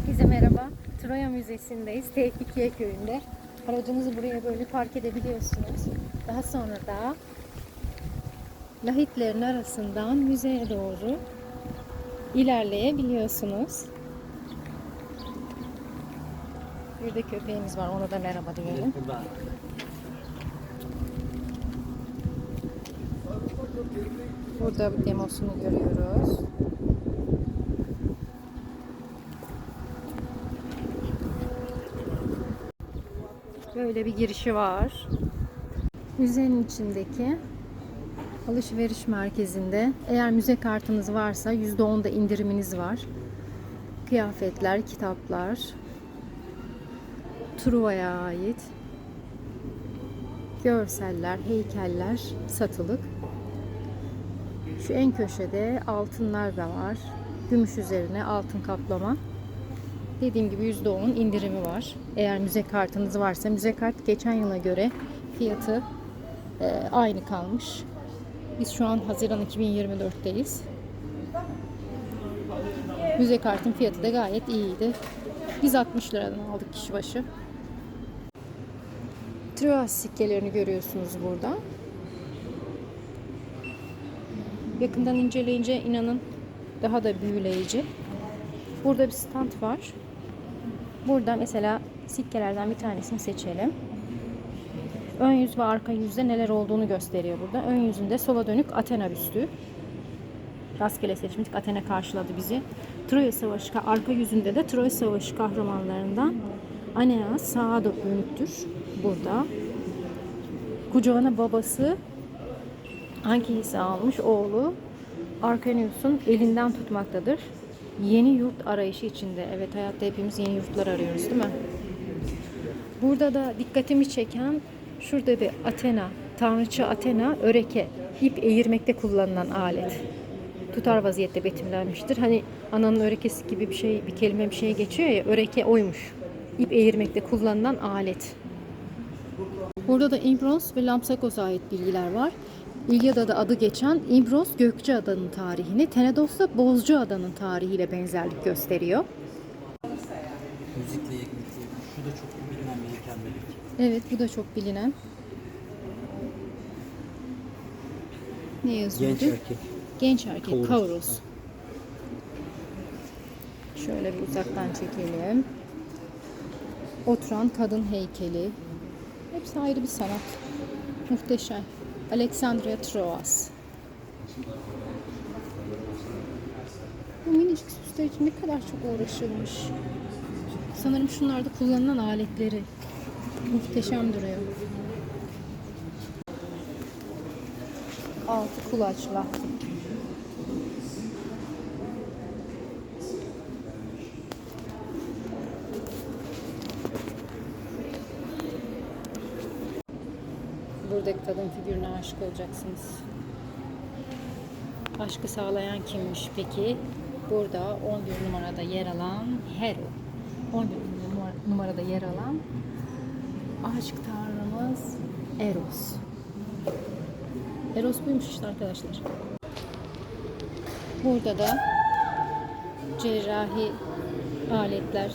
Herkese merhaba. Troya Müzesi'ndeyiz. Tevfikiye Köyü'nde. Aracınızı buraya böyle park edebiliyorsunuz. Daha sonra da lahitlerin arasından müzeye doğru ilerleyebiliyorsunuz. Bir de köpeğimiz var. Ona da merhaba diyelim. Burada. Bir demosunu görüyoruz. Böyle bir girişi var. Müzenin içindeki alışveriş merkezinde eğer müze kartınız varsa %10'da indiriminiz var. Kıyafetler, kitaplar, Truva'ya ait görseller, heykeller satılık. Şu en köşede altınlar da var. Gümüş üzerine altın kaplama. Dediğim gibi %10 indirimi var. Eğer müze kartınız varsa müze kart geçen yıla göre fiyatı e, aynı kalmış. Biz şu an Haziran 2024'teyiz. Müze kartın fiyatı da gayet iyiydi. Biz 60 liradan aldık kişi başı. Troas sikkelerini görüyorsunuz burada. Yakından inceleyince inanın daha da büyüleyici. Burada bir stand var. Burada mesela sikkelerden bir tanesini seçelim. Ön yüz ve arka yüzde neler olduğunu gösteriyor burada. Ön yüzünde sola dönük Athena büstü. Rastgele seçmiştik. Athena karşıladı bizi. Troya Savaşı, arka yüzünde de Troya Savaşı kahramanlarından Aeneas sağa dönüktür. Burada. Kucağına babası Ankilis'i almış oğlu Arkanius'un elinden tutmaktadır. Yeni yurt arayışı içinde. Evet hayatta hepimiz yeni yurtlar arıyoruz değil mi? Burada da dikkatimi çeken şurada bir Athena, tanrıça Athena öreke, ip eğirmekte kullanılan alet. Tutar vaziyette betimlenmiştir. Hani ananın örekesi gibi bir şey, bir kelime bir şey geçiyor ya, öreke oymuş. İp eğirmekte kullanılan alet. Burada da İmbros ve Lampsakos'a ait bilgiler var. İlyada'da adı geçen İmbros Gökçeada'nın tarihini, Tenedos'ta Bozcaada'nın tarihiyle benzerlik gösteriyor. Müzikle ilgili. Şu da çok bilinen bir heykelmelik. Evet bu da çok bilinen. Ne yazıyor? Genç erkek. Genç erkek. Kaurus. Şöyle bir uzaktan çekelim. Oturan kadın heykeli. Hepsi ayrı bir sanat. Muhteşem. Alexandria Troas. Bu minicik süsler için ne kadar çok uğraşılmış. Sanırım şunlarda kullanılan aletleri. Muhteşem duruyor. Altı kulaçla. Kadın figürüne aşık olacaksınız. Aşkı sağlayan kimmiş peki? Burada 11 numarada yer alan Hero. 11 numara- numarada yer alan aşk tanrımız Eros. Eros buymuş işte arkadaşlar. Burada da cerrahi aletler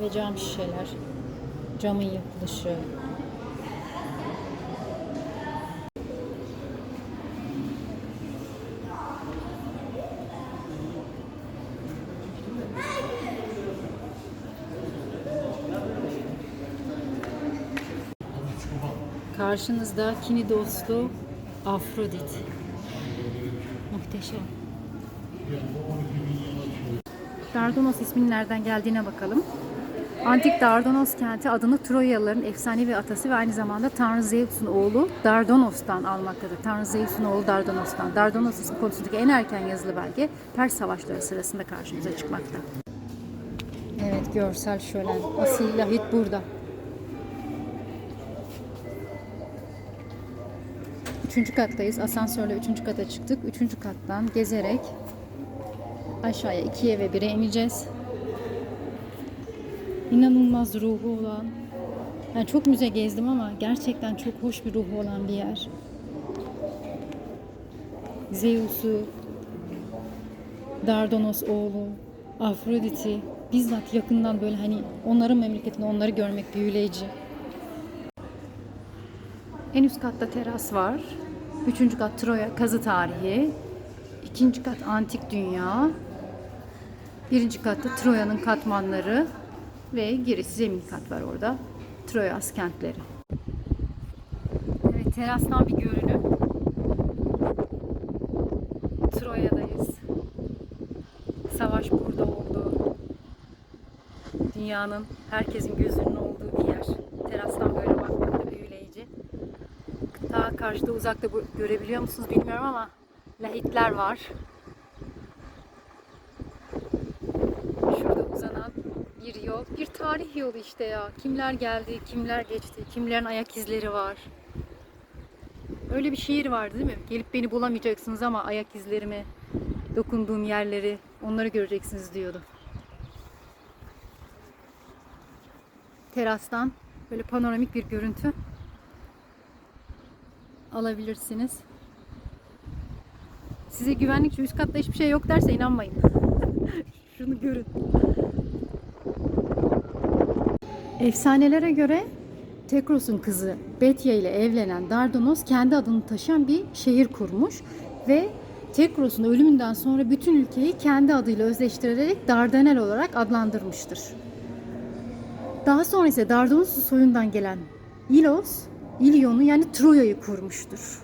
ve cam şişeler, camın yapılışı, Karşınızda kini dostu Afrodit. Muhteşem. Dardanos isminin nereden geldiğine bakalım. Antik Dardanos kenti adını Troyalıların efsanevi atası ve aynı zamanda Tanrı Zeus'un oğlu Dardanos'tan almaktadır. Tanrı Zeus'un oğlu Dardanos'tan. Dardanos ismi konusundaki en erken yazılı belge Pers savaşları sırasında karşımıza çıkmakta. Evet görsel şölen. Asil lahit burada. Üçüncü kattayız. Asansörle üçüncü kata çıktık. Üçüncü kattan gezerek aşağıya ikiye ve bire ineceğiz. İnanılmaz ruhu olan. Yani çok müze gezdim ama gerçekten çok hoş bir ruhu olan bir yer. Zeus'u, Dardanos oğlu, Afrodit'i, bizzat yakından böyle hani onların memleketinde onları görmek büyüleyici. En üst katta teras var. Üçüncü kat Troya kazı tarihi. İkinci kat antik dünya. Birinci katta Troya'nın katmanları ve gerisi zemin kat var orada. Troyas kentleri. Evet terastan bir görünüm. Troya'dayız. Savaş burada oldu. Dünyanın herkesin gözünün olduğu bir yer. Terastan böyle bakmak da büyüleyici. Daha karşıda uzakta görebiliyor musunuz bilmiyorum ama lahitler var. Şurada uzanan bir yol. Bir tarih yolu işte ya. Kimler geldi, kimler geçti, kimlerin ayak izleri var. Öyle bir şiir vardı değil mi? Gelip beni bulamayacaksınız ama ayak izlerimi, dokunduğum yerleri, onları göreceksiniz diyordu. Terastan böyle panoramik bir görüntü alabilirsiniz. Size güvenlikçi üst katta hiçbir şey yok derse inanmayın. Şunu görün. Efsanelere göre Tekros'un kızı Betya ile evlenen Dardanos kendi adını taşıyan bir şehir kurmuş ve Tekros'un ölümünden sonra bütün ülkeyi kendi adıyla özleştirerek Dardanel olarak adlandırmıştır. Daha sonra ise Dardanus'un soyundan gelen İlos, İlyon'u yani Troya'yı kurmuştur.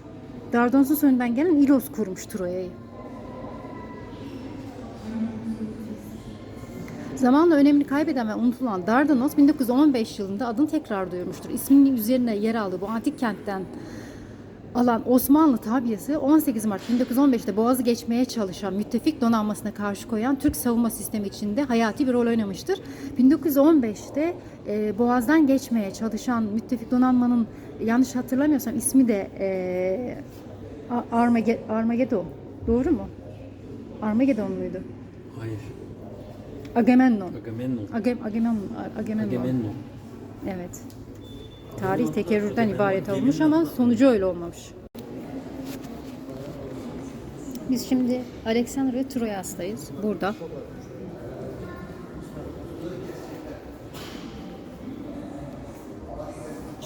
Dardanus'un soyundan gelen İlos kurmuş Troya'yı. Zamanla önemini kaybeden ve unutulan Dardanos 1915 yılında adını tekrar duyurmuştur. İsminin üzerine yer aldığı bu antik kentten alan Osmanlı tabiyesi 18 Mart 1915'te Boğaz'ı geçmeye çalışan müttefik donanmasına karşı koyan Türk savunma sistemi içinde hayati bir rol oynamıştır. 1915'te e, Boğaz'dan geçmeye çalışan müttefik donanmanın yanlış hatırlamıyorsam ismi de e, A- Armage- Armageddon. Doğru mu? Armageddon muydu? Hayır. Agamemnon. Agamemnon. Agem, Agamemnon. Agamemnon. Agamemnon. Evet. Tarih tekerrürden ibaret olmuş ama sonucu öyle olmamış. Biz şimdi Alexander ve Troyas'tayız. Burada.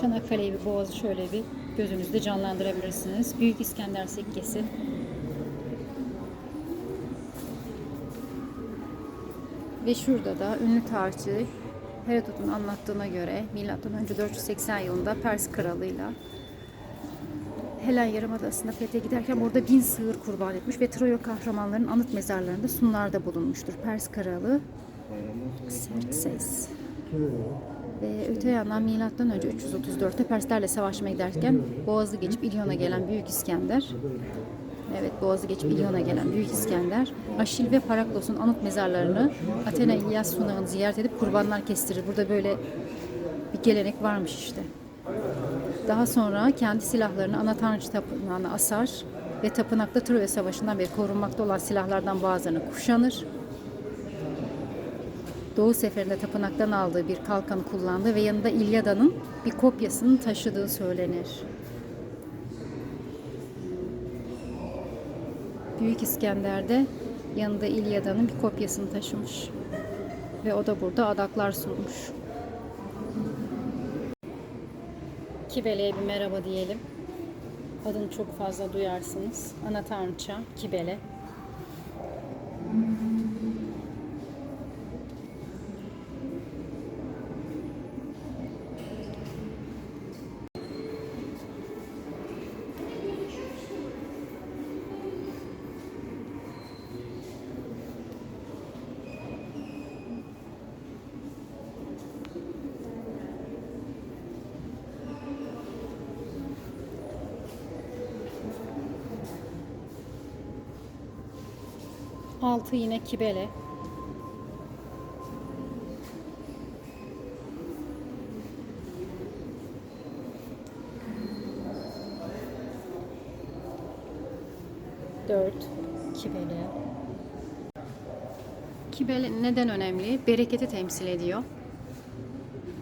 Çanakkale'yi bir boğazı şöyle bir gözünüzde canlandırabilirsiniz. Büyük İskender Sikkesi. Ve şurada da ünlü tarihçi Herodot'un anlattığına göre M.Ö. 480 yılında Pers kralıyla Helen Yarımadası'nda fethe giderken orada bin sığır kurban etmiş ve Troya kahramanlarının anıt mezarlarında sunlarda bulunmuştur. Pers kralı Xerxes. Ve öte yandan milattan önce 334'te Perslerle savaşmaya giderken Boğaz'ı geçip İlyon'a gelen Büyük İskender Evet Boğaz'ı geçip İlyon'a gelen Büyük İskender Aşil ve Paraklos'un anıt mezarlarını Athena İlyas sunağını ziyaret edip kurbanlar kestirir. Burada böyle bir gelenek varmış işte. Daha sonra kendi silahlarını ana tanrıcı tapınağına asar ve tapınakta Troya Savaşı'ndan beri korunmakta olan silahlardan bazılarını kuşanır. Doğu seferinde tapınaktan aldığı bir kalkanı kullandı ve yanında İlyada'nın bir kopyasını taşıdığı söylenir. Büyük İskender de yanında İlyada'nın bir kopyasını taşımış. Ve o da burada adaklar sunmuş. Kibele'ye bir merhaba diyelim. Adını çok fazla duyarsınız. Ana tanrıça Kibele. Altı yine Kibele. Dört Kibele. Kibele neden önemli? Bereketi temsil ediyor.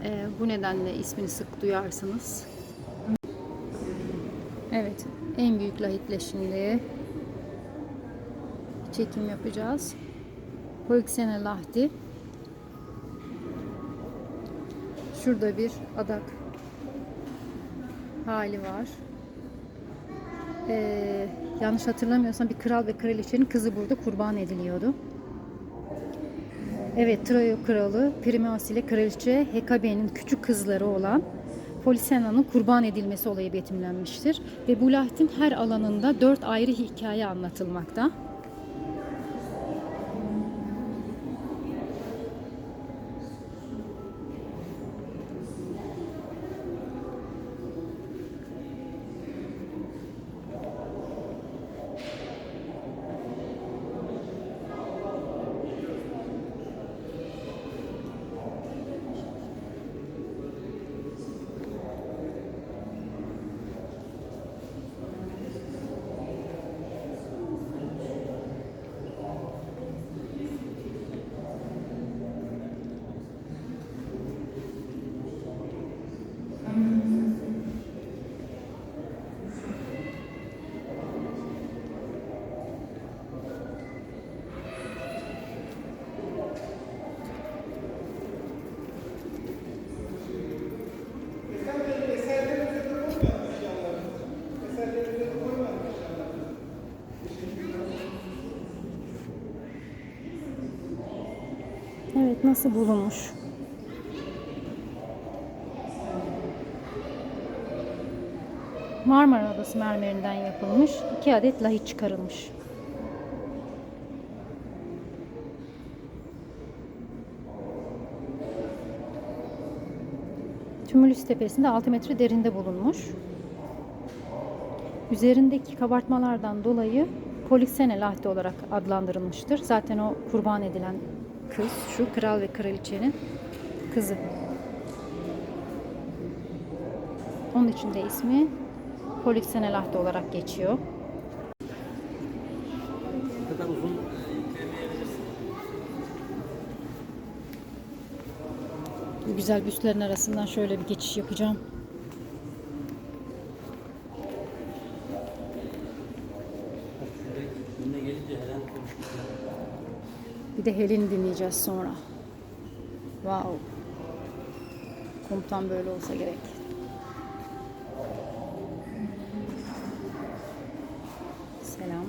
Ee, bu nedenle ismini sık duyarsınız. Evet, en büyük lahitle şimdi çekim yapacağız. Hoiksene Lahti Şurada bir adak hali var. Ee, yanlış hatırlamıyorsam bir kral ve kraliçenin kızı burada kurban ediliyordu. Evet, Troya kralı Primas ile kraliçe Hekabe'nin küçük kızları olan Polisena'nın kurban edilmesi olayı betimlenmiştir. Ve bu lahtin her alanında dört ayrı hikaye anlatılmakta. Nasıl bulunmuş? Marmara Adası mermerinden yapılmış. iki adet lahit çıkarılmış. Tümülüs tepesinde 6 metre derinde bulunmuş. Üzerindeki kabartmalardan dolayı Poliksene lahti olarak adlandırılmıştır. Zaten o kurban edilen kız şu kral ve kraliçenin kızı. Onun için de ismi Poliksene lahti olarak geçiyor. Bu güzel büstlerin arasından şöyle bir geçiş yapacağım. Bak şuraya önüne gelince Helen konuşmuş. Bir de Helen'i dinleyeceğiz sonra. Wow. Komutan böyle olsa gerek. Selam.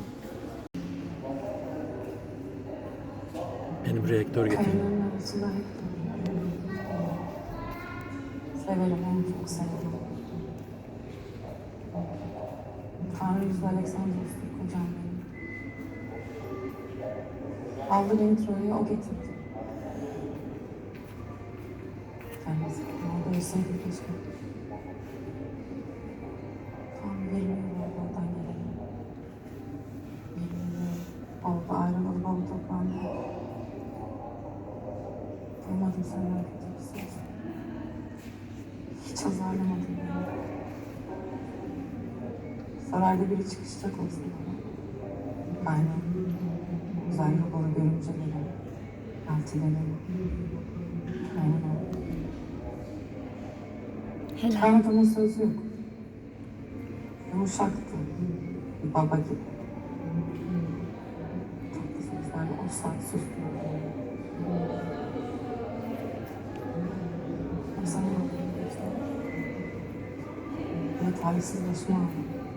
Benim reaktör hep Severim, onu çok severim. Tanrı yüzlü Aleksandros hocam benim. Aldı beni Troya'ya, o getirdi. Kendisi orada ölseydi keşke. Tam 20 yıl oldu oradan geleli. 20 yıl oldu ayrılalı balı toplandı. Duymadım senden kötü bir söz. Hiç azarlamadın beni. Sarayda biri çıkışacak olsun bana. Aynen. Eltileri. Aynen öyle. Helen. Kaynatamın sözü yok. Yumuşaktı. Bir baba gibi. Tatlı o saat susturuyordu. O işte. Ve talihsizleşme anı.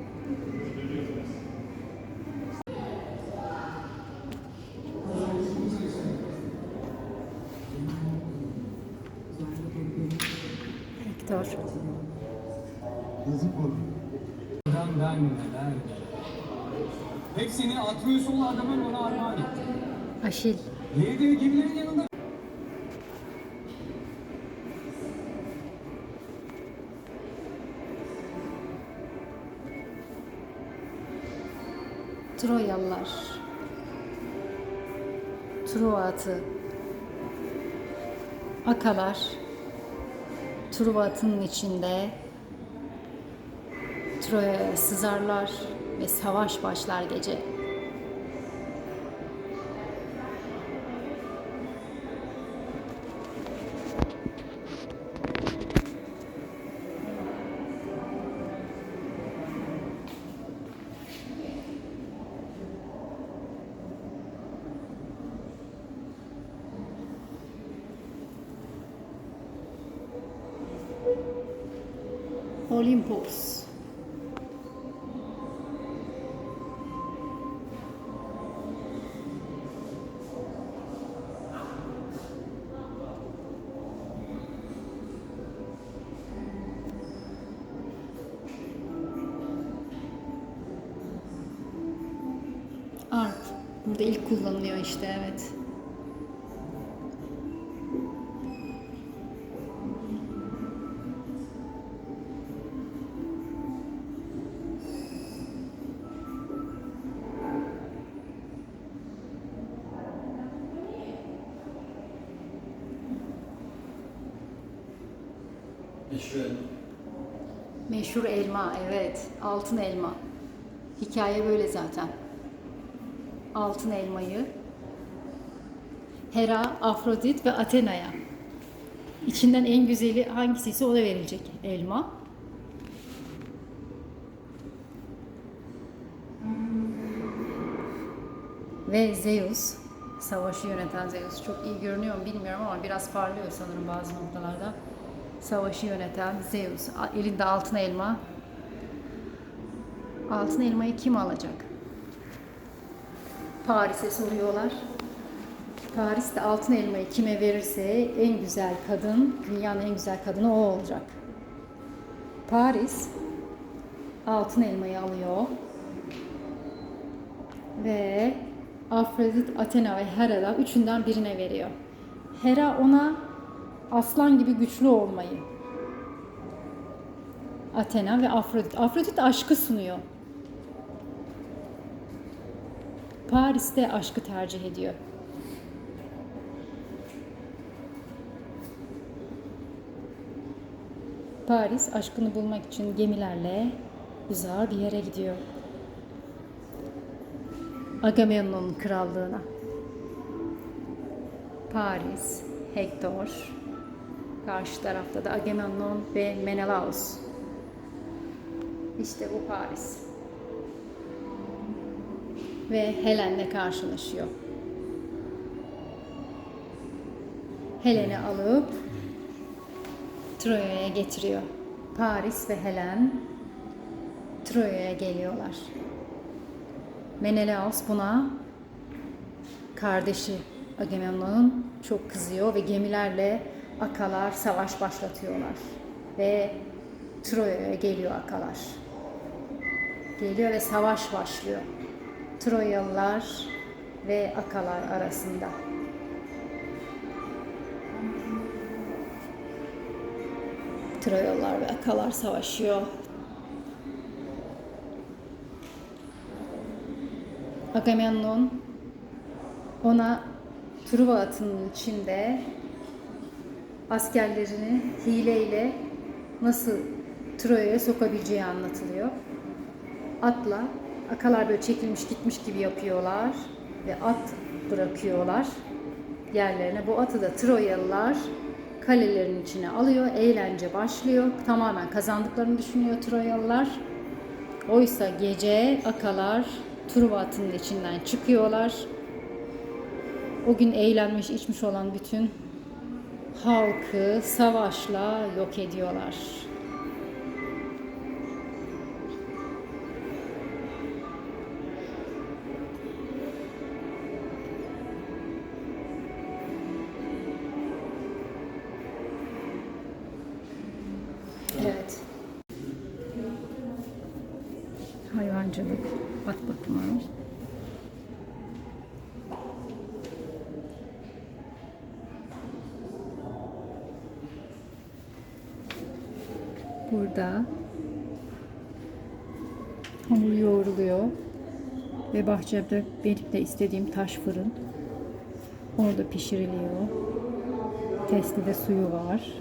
Ben ben neler Hepsini Atreus olan adamın ona armağan etti. Aşil. Yedi gemilerin yanında Troyalılar. Truva atı. Akalar. Truva atının içinde Troya'ya sızarlar ve savaş başlar gece. Olympus. Kullanılıyor işte evet. Meşhur elma. Meşhur elma, evet. Altın elma. Hikaye böyle zaten. Altın elmayı Hera, Afrodit ve Athena'ya. İçinden en güzeli hangisiyse ona verilecek elma. Ve Zeus, savaşı yöneten Zeus. Çok iyi görünüyor mu bilmiyorum ama biraz parlıyor sanırım bazı noktalarda. Savaşı yöneten Zeus. Elinde altın elma. Altın elmayı kim alacak? Paris'e soruyorlar. Paris'te altın elmayı kime verirse en güzel kadın, dünyanın en güzel kadını o olacak. Paris altın elmayı alıyor ve Afrodit, Athena ve Hera'da üçünden birine veriyor. Hera ona aslan gibi güçlü olmayı. Athena ve Afrodit. Afrodit aşkı sunuyor. Paris'te aşkı tercih ediyor. Paris aşkını bulmak için gemilerle uzağa bir yere gidiyor. Agamemnon'un krallığına. Paris, Hector, karşı tarafta da Agamemnon ve Menelaus. İşte bu Paris. Ve Helen'le karşılaşıyor. Helen'i alıp Troya'ya getiriyor. Paris ve Helen Troya'ya geliyorlar. Menelaus buna kardeşi Agamemnon'un çok kızıyor ve gemilerle Akalar savaş başlatıyorlar. Ve Troya'ya geliyor Akalar. Geliyor ve savaş başlıyor. Troyalılar ve Akalar arasında. Troyalılar ve Akalar savaşıyor. Agamemnon ona Truva atının içinde askerlerini hileyle nasıl Troya'ya sokabileceği anlatılıyor. Atla akalar böyle çekilmiş gitmiş gibi yapıyorlar ve at bırakıyorlar yerlerine. Bu atı da Troyalılar kalelerin içine alıyor. Eğlence başlıyor. Tamamen kazandıklarını düşünüyor Troyalılar. Oysa gece akalar Truva atının içinden çıkıyorlar. O gün eğlenmiş, içmiş olan bütün halkı savaşla yok ediyorlar. Hayvancılık, at bakımı. Burada hamur yoğruluyor ve bahçede benim de istediğim taş fırın orada pişiriliyor. Testide suyu var.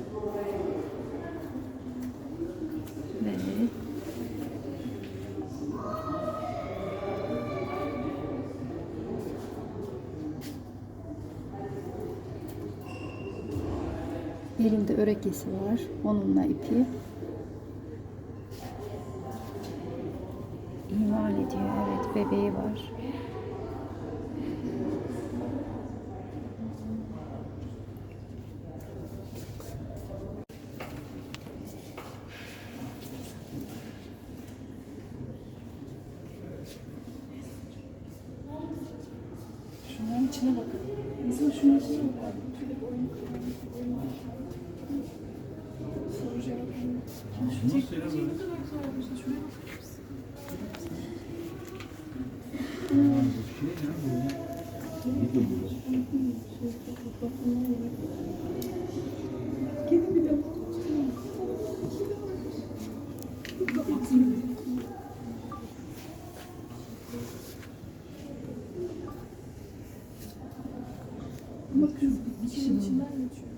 ilgesi var. Onunla ipi imal ediyor. Evet bebeği var. Şunların içine bakın. Nasıl şunun içine bakın. Şu teknoloji ne kadar güzel yapmışlar. Şuraya bakar mısın? Gidin bir de Bakın içinin içinden geçiyor.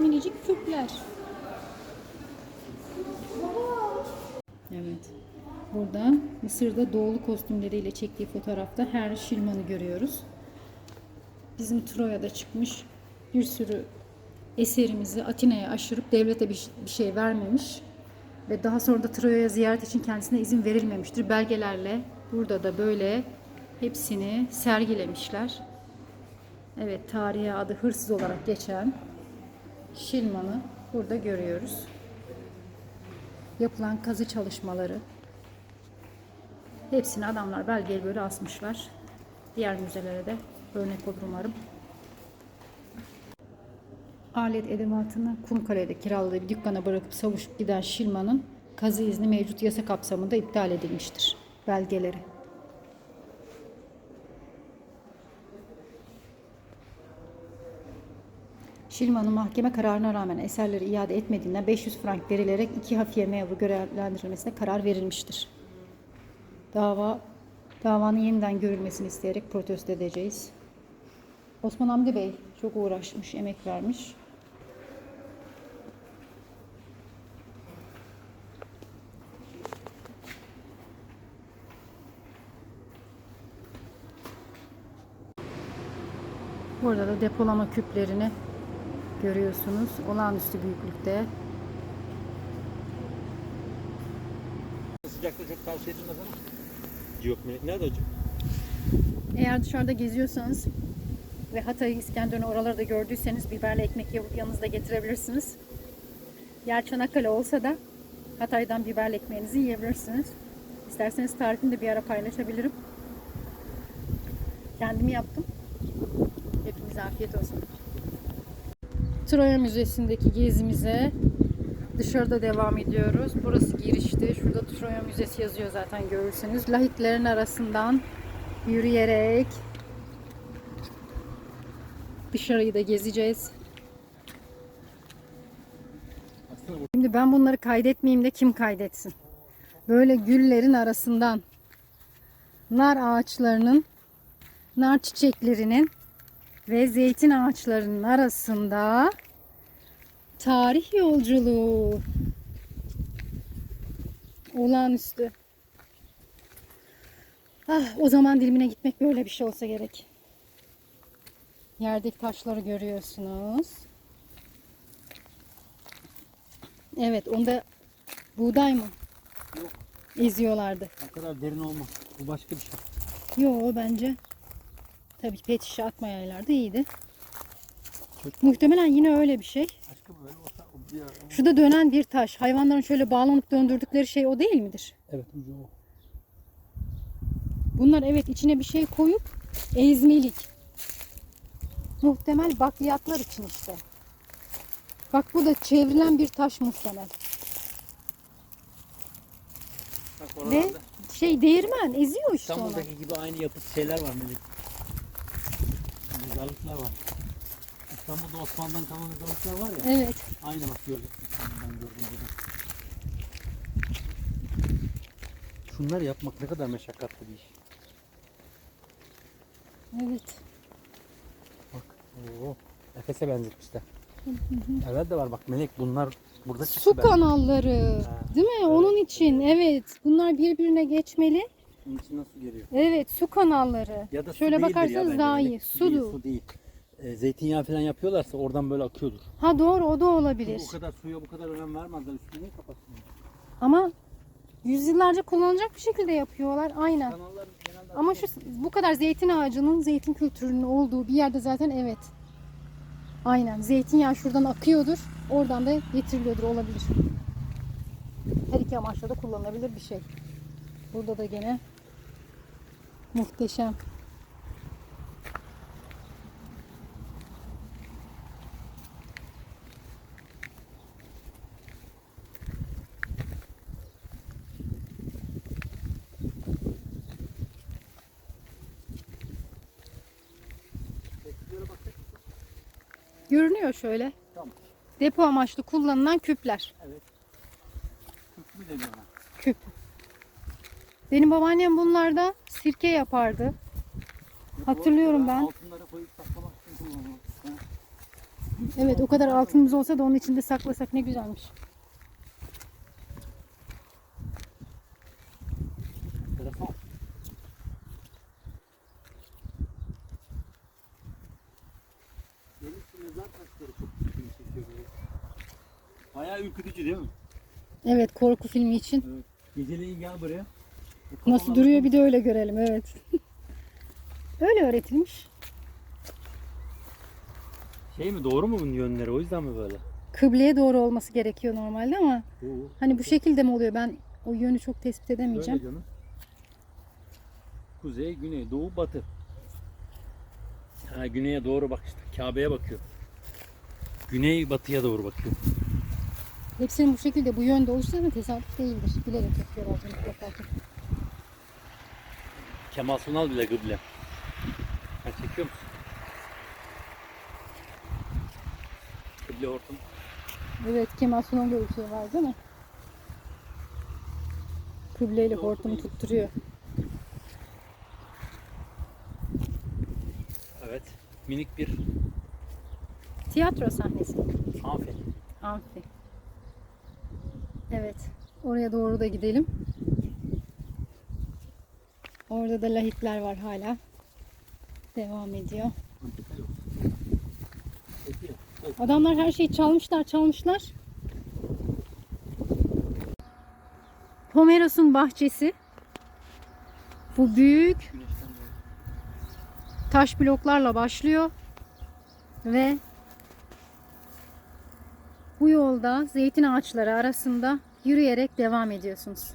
Minicik küpler. Evet. Burada Mısır'da doğulu kostümleriyle çektiği fotoğrafta her Şilman'ı görüyoruz. Bizim Troya'da çıkmış bir sürü eserimizi Atina'ya aşırıp devlete bir şey vermemiş ve daha sonra da Troya'ya ziyaret için kendisine izin verilmemiştir. Belgelerle burada da böyle hepsini sergilemişler. Evet, tarihe adı hırsız olarak geçen Şilman'ı burada görüyoruz. Yapılan kazı çalışmaları. Hepsini adamlar belgeli böyle asmışlar. Diğer müzelere de örnek olur umarım. Alet edevatını Kumkale'de kiraladığı bir dükkana bırakıp savuşup giden Şilman'ın kazı izni mevcut yasa kapsamında iptal edilmiştir. Belgeleri. Şilman'ın mahkeme kararına rağmen eserleri iade etmediğinden 500 frank verilerek iki hafiye memuru görevlendirilmesine karar verilmiştir. Dava davanın yeniden görülmesini isteyerek protesto edeceğiz. Osman Hamdi Bey çok uğraşmış, emek vermiş. Burada da depolama küplerini görüyorsunuz. Olağanüstü büyüklükte. Sıcakta çok tavsiye edilmez ama. Yok melek. Nerede hocam? Eğer dışarıda geziyorsanız ve Hatay, İskenderun oraları da gördüyseniz biberli ekmek yapıp yanınızda getirebilirsiniz. Yer Çanakkale olsa da Hatay'dan biberli ekmeğinizi yiyebilirsiniz. İsterseniz tarifini de bir ara paylaşabilirim. Kendim yaptım. Hepinize afiyet olsun. Troya Müzesi'ndeki gezimize dışarıda devam ediyoruz. Burası girişti. Şurada Troya Müzesi yazıyor zaten görürsünüz. Lahitlerin arasından yürüyerek dışarıyı da gezeceğiz. Şimdi ben bunları kaydetmeyeyim de kim kaydetsin? Böyle güllerin arasından nar ağaçlarının, nar çiçeklerinin ve zeytin ağaçlarının arasında tarih yolculuğu. Olağanüstü. Ah, o zaman dilimine gitmek böyle bir şey olsa gerek. Yerdeki taşları görüyorsunuz. Evet, onda buğday mı? Yok. Eziyorlardı. O kadar derin olmaz. Bu başka bir şey. Yo bence. Tabii ki pet şişe atmayaylardı iyiydi. Muhtemelen yine öyle bir şey. Başka böyle olsa o bir o- Şurada dönen bir taş. Hayvanların şöyle bağlanıp döndürdükleri şey o değil midir? Evet ucu o. Bunlar evet içine bir şey koyup ezmelik. Muhtemel bakliyatlar için işte. Bak bu da çevrilen bir taş muhtemel. Bak Ve oralarda şey değirmen eziyor işte onu. İstanbul'daki gibi aynı yapıt şeyler var melek. Mezarlıklar var. İstanbul'da Osmanlı'dan kalan mezarlıklar var ya. Evet. Aynı bak gördüm. Ben gördüm burada. Şunları yapmak ne kadar meşakkatli bir iş. Evet. Bak. Oo. Efes'e benzetmişler. Evet de var bak melek bunlar burada çıktı Su ben. kanalları. Ha, Değil mi? Onun için. Evet. Bunlar birbirine geçmeli. Bunun içinden su geliyor. Evet. Su kanalları. Ya da su Şöyle değildir ya bakarsanız bence daha iyi. melek. Su değil, su. Ee, zeytinyağı falan yapıyorlarsa oradan böyle akıyordur. Ha doğru o da olabilir. O kadar suya bu kadar önem vermezler. Üstünü niye kapatsın? Ama yüzyıllarca kullanılacak bir şekilde yapıyorlar. Aynen. Kanallar genelde Ama şu bu kadar zeytin ağacının, zeytin kültürünün olduğu bir yerde zaten evet. Aynen. Zeytinyağı şuradan akıyordur. Oradan da getiriliyordur olabilir. Her iki amaçla da kullanılabilir bir şey. Burada da gene muhteşem. Görünüyor şöyle. Tamam. Depo amaçlı kullanılan küpler. Köprü Benim babaannem bunlarda sirke yapardı. Hatırlıyorum ben. Altınları koyup saklamak için kullanılıyor. Ha, Evet o kadar altınımız olsa da onun içinde saklasak ne güzelmiş. Telefon. Benim şu mezar taşları çok ilgimi çekiyor böyle. Bayağı ürkütücü değil mi? Evet korku filmi için. Evet. Geceleyin gel buraya. Nasıl duruyor bir de öyle görelim evet. öyle öğretilmiş. Şey mi doğru mu bunun yönleri o yüzden mi böyle? Kıbleye doğru olması gerekiyor normalde ama Doğu. hani bu şekilde mi oluyor ben o yönü çok tespit Böyle edemeyeceğim. canım. Kuzey, güney, doğu, batı. Ha güneye doğru bak işte. Kabe'ye bakıyor. Güney batıya doğru bakıyor. Hepsinin bu şekilde bu yönde oluşsa da tesadüf değildir. Bilerek yapıyorlar bunu. Kemal Sunal bile gıble. Ha çekiyor musun? Kıble hortum. Evet Kemal Sunal'da öyle bir şey var değil mi? Kıbleyle hortumu tutturuyor. Evet. Minik bir Tiyatro sahnesi. amfi. Amfi. Evet. Oraya doğru da gidelim. Orada da lahitler var hala. Devam ediyor. Adamlar her şeyi çalmışlar çalmışlar. Homeros'un bahçesi. Bu büyük taş bloklarla başlıyor ve bu yolda zeytin ağaçları arasında yürüyerek devam ediyorsunuz.